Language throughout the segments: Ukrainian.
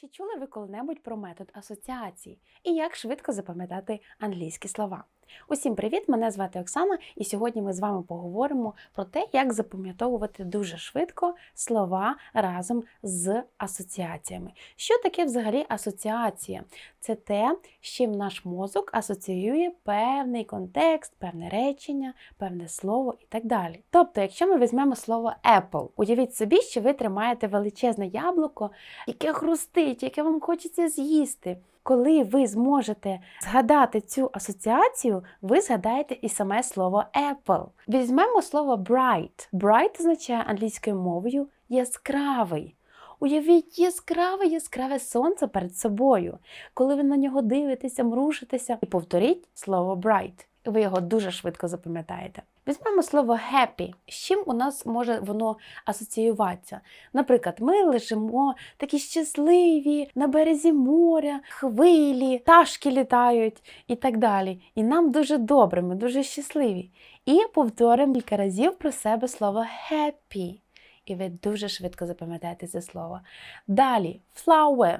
Чи чули ви коли-небудь про метод асоціації і як швидко запам'ятати англійські слова? Усім привіт! Мене звати Оксана, і сьогодні ми з вами поговоримо про те, як запам'ятовувати дуже швидко слова разом з асоціаціями. Що таке взагалі асоціація? Це те, з чим наш мозок асоціює певний контекст, певне речення, певне слово і так далі. Тобто, якщо ми візьмемо слово Apple, уявіть собі, що ви тримаєте величезне яблуко, яке хрустить, яке вам хочеться з'їсти. Коли ви зможете згадати цю асоціацію, ви згадаєте і саме слово Apple. Візьмемо слово bright. Bright означає англійською мовою яскравий. Уявіть яскраве яскраве сонце перед собою. Коли ви на нього дивитеся, мрушитеся, і повторіть слово bright. І ви його дуже швидко запам'ятаєте. Візьмемо слово happy. З чим у нас може воно асоціюватися? Наприклад, ми лежимо такі щасливі на березі моря, хвилі, пташки літають і так далі. І нам дуже добре, ми дуже щасливі. І повторимо кілька разів про себе слово happy. І ви дуже швидко запам'ятаєте це слово. Далі, flower.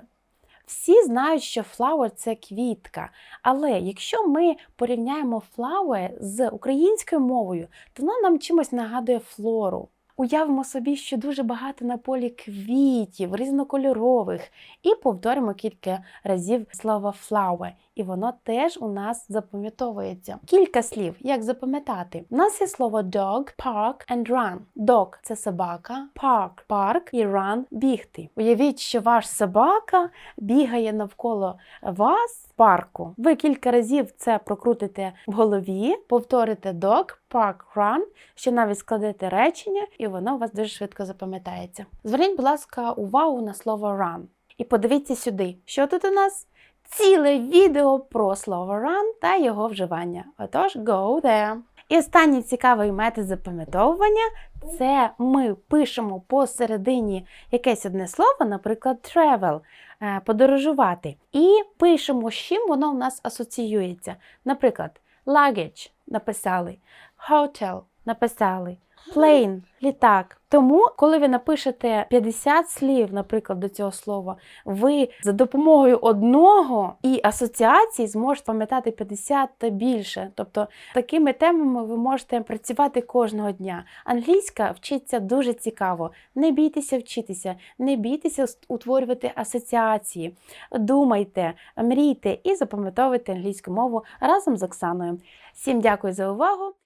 Всі знають, що flower – це квітка. Але якщо ми порівняємо flower з українською мовою, то вона нам чимось нагадує флору. Уявимо собі, що дуже багато на полі квітів, різнокольорових, і повторимо кілька разів слово flower, і воно теж у нас запам'ятовується. Кілька слів, як запам'ятати. У нас є слово dog, park and run. Dog – це собака, park – парк і run – бігти. Уявіть, що ваш собака бігає навколо вас в парку. Ви кілька разів це прокрутите в голові, повторите dog, park, run, ще навіть складете речення, і воно у вас дуже швидко запам'ятається. Зверніть, будь ласка, увагу на слово run. І подивіться сюди, що тут у нас? Ціле відео про слово run та його вживання. Отож, go there. І останній цікавий метод запам'ятовування це ми пишемо посередині якесь одне слово, наприклад, travel, е, подорожувати, і пишемо, з чим воно у нас асоціюється. Наприклад, luggage написали, hotel написали, Plane – літак. Тому, коли ви напишете 50 слів, наприклад, до цього слова, ви за допомогою одного і асоціацій зможете пам'ятати 50 та більше. Тобто такими темами ви можете працювати кожного дня. Англійська вчиться дуже цікаво. Не бійтеся вчитися, не бійтеся утворювати асоціації. Думайте, мрійте і запам'ятовуйте англійську мову разом з Оксаною. Всім дякую за увагу!